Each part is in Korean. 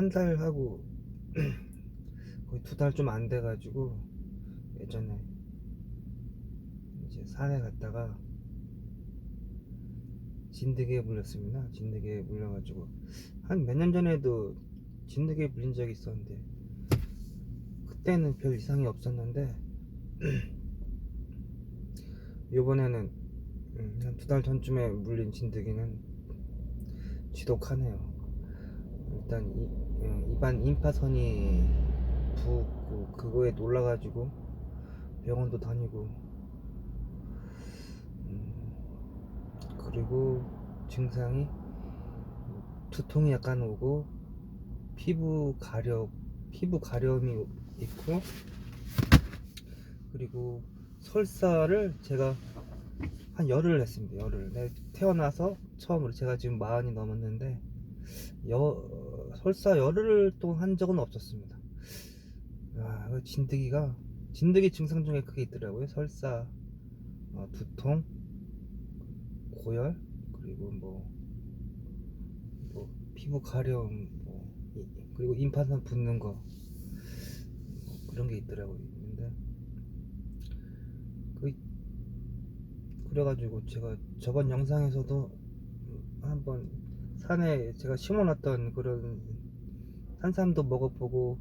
한 달 하고 거의 두 달 좀 안 돼가지고 예전에 이제 산에 갔다가 진드기에 물렸습니다. 진드기에 물려가지고 한 몇 년 전에도 진드기에 물린 적이 있었는데 그때는 별 이상이 없었는데 이번에는 음, 한두 달 전쯤에 물린 진드기는 지독하네요. 일단 이, 어, 입안 임파선이 붓고 그거에 놀라가지고 병원도 다니고 음, 그리고 증상이 두통이 약간 오고 피부 가려 피부 가려움이 있고 그리고 설사를 제가 한 열흘 했습니다. 열흘. 내 태어나서 처음으로 제가 지금 마흔이 넘었는데 여, 설사 열흘 동안 한 적은 없었습니다. 아, 그 진드기가 진드기 증상 중에 그게 있더라고요. 설사, 어, 두통, 고열, 그리고 뭐, 뭐 피부 가려움, 뭐, 이- 그리고 임파선 붓는 거 뭐 그런 게 있더라고요. 근데 그 그래가지고 제가 저번 영상에서도 한번 산에 제가 심어놨던 그런 산삼도 먹어보고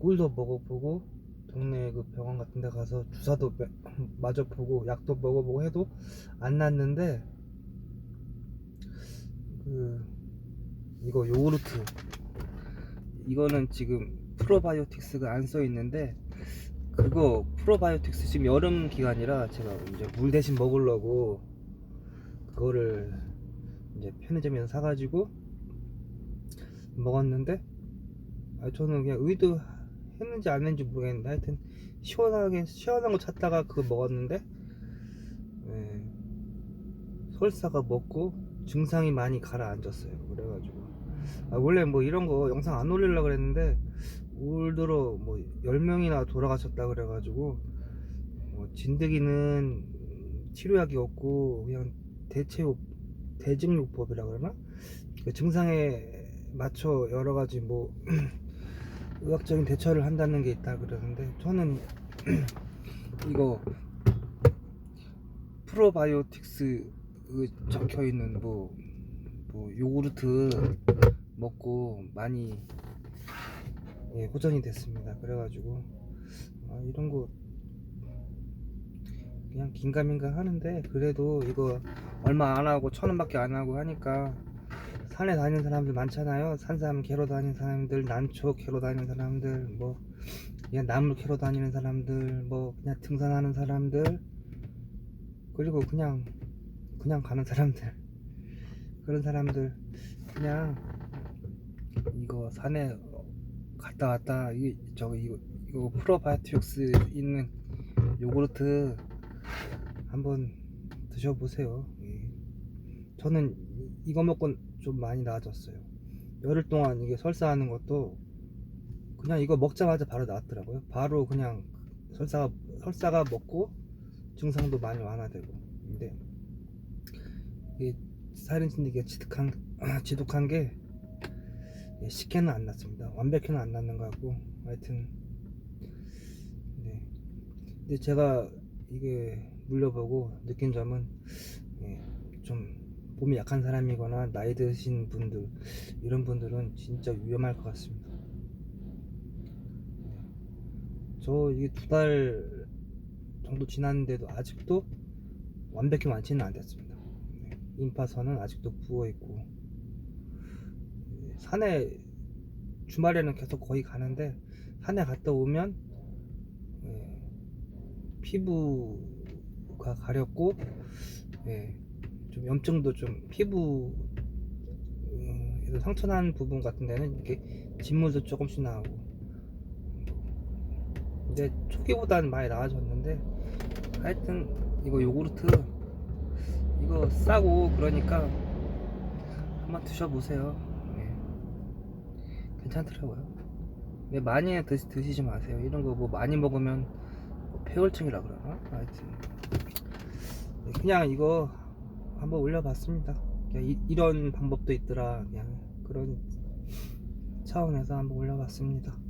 꿀도 먹어보고 동네 그 병원 같은 데 가서 주사도 매- 맞아보고 약도 먹어보고 해도 안 낫는데 그 이거 요구르트. 이거는 지금 프로바이오틱스가 안 써 있는데 그거 프로바이오틱스 지금 여름 기간이라 제가 이제 물 대신 먹으려고 그거를 이제 편의점에서 사가지고 먹었는데 아, 저는 그냥 의도 했는지 안 했는지 모르겠는데 하여튼 시원하게 시원한 거 찾다가 그거 먹었는데 예, 설사가 먹고 증상이 많이 가라앉았어요. 그래가지고. 아, 원래 뭐 이런 거 영상 안 올리려고 그랬는데 올 들어 뭐 10명이나 돌아가셨다 그래가지고 뭐 진드기는 치료약이 없고 그냥 대체요 대증요법이라 그러나 그 증상에 맞춰 여러 가지 뭐 의학적인 대처를 한다는 게 있다 그러는데 저는 이거 프로바이오틱스 그 적혀 있는 뭐, 뭐 요구르트 먹고 많이 예, 호전이 됐습니다. 그래가지고 아, 이런 거 그냥 긴가민가 하는데 그래도 이거 얼마 안 하고 천 원밖에 안 하고 하니까 산에 다니는 사람들 많잖아요. 산삼 캐러 다니는 사람들, 난초 캐러 다니는 사람들, 뭐 그냥 나물 캐러 다니는 사람들, 뭐 그냥 등산하는 사람들, 그리고 그냥 그냥 가는 사람들. 그런 사람들. 그냥 이거 산에 갔다 왔다. 이 저거 이거 이거 프로바이오틱스 있는 요구르트 한번 드셔보세요. 예. 저는 이- 이거 먹고 좀 많이 나아졌어요. 열흘 동안 이게 설사하는 것도 그냥 이거 먹자마자 바로 나았더라고요. 바로 그냥 설사가 설사가 먹고 증상도 많이 완화되고. 근데 이게 사이렌 진드기가 지독한 지독한 게 예, 쉽게는 안 났습니다. 완벽히는 안 낫는 것 같고 하여튼 네. 근데 제가 이게 물려보고 느낀 점은 예, 좀 몸이 약한 사람이거나 나이 드신 분들 이런 분들은 진짜 위험할 것 같습니다. 네. 저 이게 두 달 정도 지났는데도 아직도 완벽히 완치는 안 됐습니다. 네. 임파선은 아직도 부어 있고 산에 주말에는 계속 거의 가는데 산에 갔다 오면 예, 피부가 가렵고 예, 좀 염증도 좀 피부 음, 상처난 부분 같은 데는 이렇게 진물도 조금씩 나오고. 근데 초기보다는 많이 나아졌는데 하여튼 이거 요구르트 이거 싸고 그러니까 한번 드셔보세요. 예. 괜찮더라고요. 많이 드시, 드시지 마세요. 이런 거 뭐 많이 먹으면 뭐 폐혈증이라 그러나? 하여튼. 그냥 이거 한번 올려봤습니다. 이, 이런 방법도 있더라. 그냥 그런 차원에서 한번 올려봤습니다.